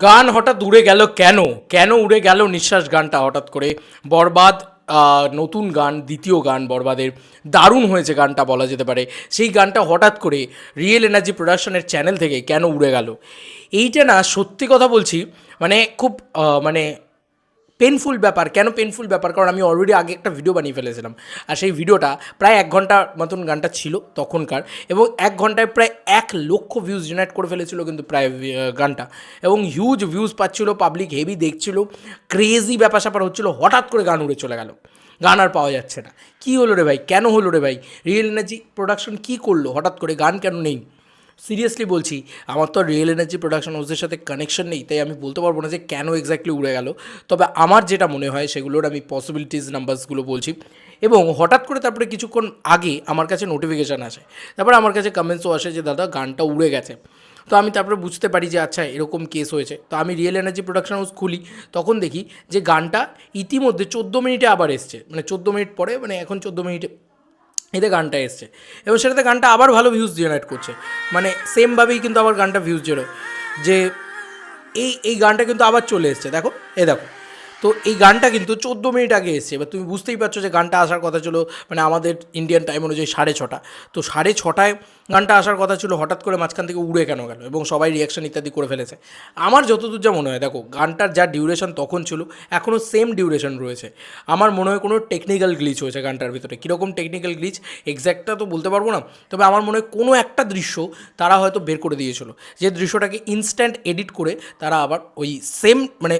গান হঠাৎ উড়ে গেল কেন? কেন উড়ে গেল নিঃশ্বাস গানটা হঠাৎ করে? বরবাদ নতুন গান, দ্বিতীয় গান বরবাদের। দারুণ হয়েছে গানটা বলা যেতে পারে। সেই গানটা হঠাৎ করে রিয়েল এনার্জি প্রোডাকশনের চ্যানেল থেকে কেন উড়ে গেল? এইটা না সত্যি কথা বলছি মানে খুব মানে পেনফুল ব্যাপার, কেন পেনফুল ব্যাপার? কারণ আমি অলরেডি আগে একটা ভিডিও বানিয়ে ফেলেছিলাম। আর সেই ভিডিওটা প্রায় এক ঘণ্টা মতন গানটা ছিল তখনকার এবং এক ঘন্টায় প্রায় এক লক্ষ ভিউজ জেনারেট করে ফেলেছিল কিন্তু প্রায় গানটা। এবং হিউজ ভিউজ পাচ্ছিল পাবলিক হেভি দেখছিল ক্রেজি ব্যাপার স্যাপার হচ্ছিল, হঠাৎ করে গান উড়ে চলে গেল। গান আর পাওয়া যাচ্ছে না। কী হলো রে ভাই? কেন হলো রে ভাই? রিয়েল এনার্জি প্রোডাকশন কী করল? হঠাৎ করে গান কেন নেই? সিরিয়াসলি বলছি, আমার তো রিয়েল এনার্জি প্রোডাকশন হাউসের সাথে কানেকশন নেই, তাই আমি বলতে পারব না যে কেন এক্স্যাক্টলি উড়ে গেল। তবে আমার যেটা মনে হয় সেগুলোর আমি পসিবিলিটিস নাম্বারসগুলো বলছি। এবং হঠাৎ করে তারপরে কিছুক্ষণ আগে আমার কাছে নোটিফিকেশান আসে। তারপরে আমার কাছে কমেন্টসও আসে যে, দাদা, গানটা উড়ে গেছে। তো আমি তারপরে বুঝতে পারি যে আচ্ছা এরকম কেস হয়েছে। তো আমি রিয়েল এনার্জি প্রোডাকশন হাউস খুলি, তখন দেখি যে, গানটা ইতিমধ্যে চোদ্দ মিনিটে আবার এসছে। মানে চোদ্দ মিনিট পরে মানে এখন চোদ্দ মিনিটে এতে গানটা এসছে। এবং সেটাতে গানটা আবার ভালো ভিউজ জেনারেট করছে। মানে সেমভাবেই কিন্তু আবার গানটা ভিউজ জেরো যে এই এই গানটা কিন্তু আবার চলে এসছে। দেখো এ দেখো। তো এই গানটা কিন্তু চোদ্দ মিনিট আগে এসছে। এবার তুমি বুঝতেই পারছ যে গানটা আসার কথা ছিল মানে আমাদের ইন্ডিয়ান টাইম অনুযায়ী সাড়ে ছটা। তো সাড়ে ছটায় গানটা আসার কথা ছিল, হঠাৎ করে মাঝখান থেকে উড়ে কেন গেল এবং সবাই রিয়াকশন ইত্যাদি করে ফেলেছে। আমার যতদূর যা মনে হয়, দেখো, গানটার যা ডিউরেশন তখন ছিল এখনও সেম ডিউরেশন রয়েছে। আমার মনে হয় কোনো টেকনিক্যাল গ্লিচ হয়েছে গানটার ভিতরে। কীরকম টেকনিক্যাল গ্লিচ এক্স্যাক্টটা তো বলতে পারব না, তবে আমার মনে হয় কোনো একটা দৃশ্য তারা হয়তো বের করে দিয়েছিল। যে দৃশ্যটাকে ইনস্ট্যান্ট এডিট করে তারা আবার ওই সেম মানে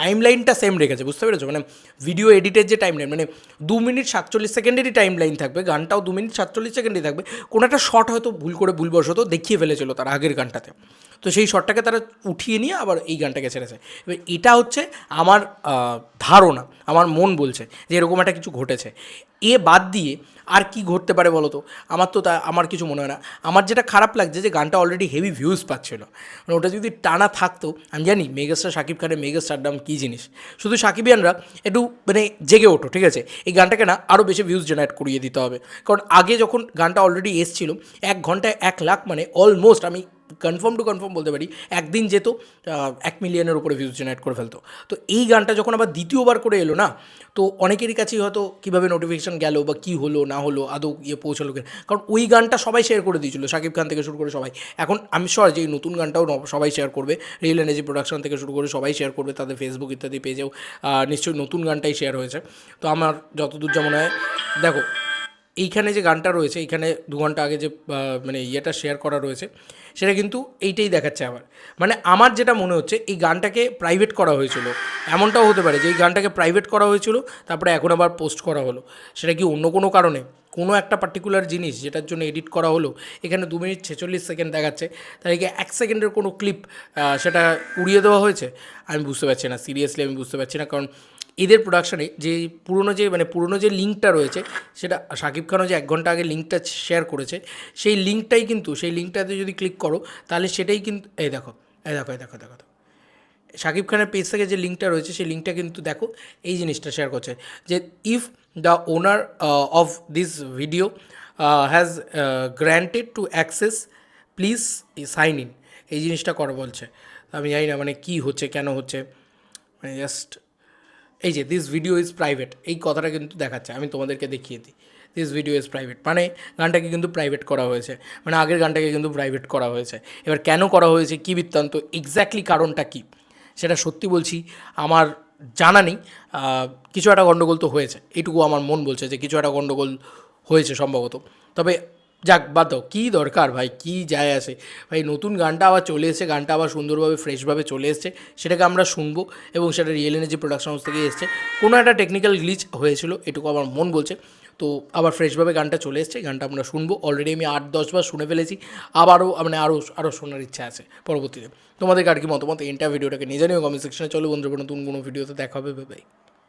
টাইম লাইনটা সেম রেখেছে, বুঝতে পেরেছ? মানে ভিডিও এডিটের যে টাইম লাইন মানে দু মিনিট সাতচল্লিশ সেকেন্ডেরই টাইম লাইন থাকবে, গানটাও দু মিনিট সাতচল্লিশ সেকেন্ডেই থাকবে। কোনো একটা শর্ট হয়তো ভুল করে ভুলবশত দেখিয়ে ফেলেছিল তার আগের গানটাতে। তো সেই শটটাকে তারা উঠিয়ে নিয়ে আবার এই গানটাকে ছেড়েছে। এবার এটা হচ্ছে আমার ধারণা, আমার মন বলছে যে এরকম একটা কিছু ঘটেছে। এ বাদ দিয়ে আর কি ঘটতে পারে বলো তো? আমার তো তা, আমার কিছু মনে হয় না। আমার যেটা খারাপ লাগছে যে গানটা অলরেডি হেভি ভিউজ পাচ্ছিল মানে ওটা যদি টানা থাকতো, আমি জানি মেগাস্টার শাকিব খানের মেগাস্টার ডাম কী জিনিস? শুধু সাকিবিয়ানরা একটু মানে জেগে ওঠো, ঠিক আছে? এই গানটাকে না আরও বেশি ভিউজ জেনারেট করিয়ে দিতে হবে। কারণ আগে যখন গানটা অলরেডি এসছিল, এক ঘন্টায় এক লাখ মানে অলমোস্ট আমি কনফার্ম টু কনফার্ম বলতে পারি, একদিন যেত এক মিলিয়নের উপরে ভিউজ জেনারেট করে ফেলতো। তো এই গানটা যখন আবার দ্বিতীয়বার করে এলো না, তো অনেকেরই কাছেই হয়তো কীভাবে নোটিফিকেশান গেল বা কী হলো, না হলো, আদৌ ইয়ে পৌঁছালো কিনা। কারণ ওই গানটা সবাই শেয়ার করে দিয়েছিল শাকিব খান থেকে শুরু করে সবাই। এখন আমি সর যে এই নতুন গানটাও সবাই শেয়ার করবে। রিয়েল এনার্জি প্রোডাকশন থেকে শুরু করে সবাই শেয়ার করবে, তাদের ফেসবুক ইত্যাদি পেজেও নিশ্চয়ই নতুন গানটাই শেয়ার হয়েছে। তো আমার যতদূর যেমন হয়, দেখো এইখানে যে গানটা রয়েছে, এইখানে দু ঘণ্টা আগে যে মানে ইয়েটা শেয়ার করা রয়েছে, সেটা কিন্তু এইটাই দেখাচ্ছে আবার। মানে আমার যেটা মনে হচ্ছে, এই গানটাকে প্রাইভেট করা হয়েছিল। এমনটাও হতে পারে যে এই গানটাকে প্রাইভেট করা হয়েছিল, তারপরে এখন আবার পোস্ট করা হলো। সেটা কি অন্য কোনো কারণে? কোনো একটা পার্টিকুলার জিনিস যেটার জন্য এডিট করা হলো, এখানে দু মিনিট ছেচল্লিশ সেকেন্ড দেখাচ্ছে। তাহলে কি এক সেকেন্ডের কোনো ক্লিপ সেটা উড়িয়ে দেওয়া হয়েছে? আমি বুঝতে পারছি না সিরিয়াসলি আমি বুঝতে পারছি না, কারণ এদের প্রোডাকশনে যে পুরনো যে মানে পুরনো যে লিঙ্কটা রয়েছে, সেটা শাকিব খানও যে এক ঘণ্টা আগে লিঙ্কটা শেয়ার করেছে, সেই লিঙ্কটাই কিন্তু, সেই লিঙ্কটাতে যদি ক্লিক করো, তাহলে সেটাই কিন্তু, এই দেখো এই দেখো এই দেখো দেখো শাকিব খানের পেজ থেকে যে লিঙ্কটা রয়েছে, সেই লিঙ্কটা কিন্তু দেখো, এই জিনিসটা শেয়ার করছে, যে if the owner of this video has granted to access please sign in এই জিনিসটা করো বলছে। আমি জানি না মানে কী হচ্ছে, কেন হচ্ছে মানে জাস্ট এই যে দিস ভিডিও ইজ প্রাইভেট এই কথাটা কিন্তু দেখাচ্ছে, আমি তোমাদেরকে দেখিয়ে দিই। দিস ভিডিও ইজ প্রাইভেট মানে গানটাকে কিন্তু প্রাইভেট করা হয়েছে মানে আগের গানটাকে কিন্তু প্রাইভেট করা হয়েছে। এবার কেন করা হয়েছে, কী বৃত্তান্ত এক্স্যাক্টলি কারণটা কী, সেটা সত্যি বলছি, আমার জানা নেই কিছু একটা গণ্ডগোল তো হয়েছে এইটুকু আমার মন বলছে যে কিছু একটা গণ্ডগোল হয়েছে সম্ভবত। তবে যাক, বাদ দাও। কী দরকার ভাই? কী যায় আসে? ভাই, নতুন গানটা আবার চলে এসেছে, গানটা আবার সুন্দরভাবে, ফ্রেশভাবে চলে এসেছে। সেটাকে আমরা শুনব এবং সেটা রিয়েল এনার্জি প্রোডাকশন হাউস থেকে এসছে। কোনো একটা টেকনিক্যাল গ্লিচ হয়েছিল, এটুকু আমার মন বলছে। তো আবার ফ্রেশভাবে গানটা চলে এসছে, গানটা আমরা শুনব। অলরেডি আমি আট দশবার শুনে ফেলেছি। আবারও মানে আরও আরও শোনার ইচ্ছা আছে পরবর্তীতে। তোমাদের আর কি মতামত এন্টার ভিডিওটাকে নিয়ে জানিও কমেন্ট সেকশনে চলো বন্ধুরা, নতুন কোনো ভিডিওতে দেখা হবে ভাই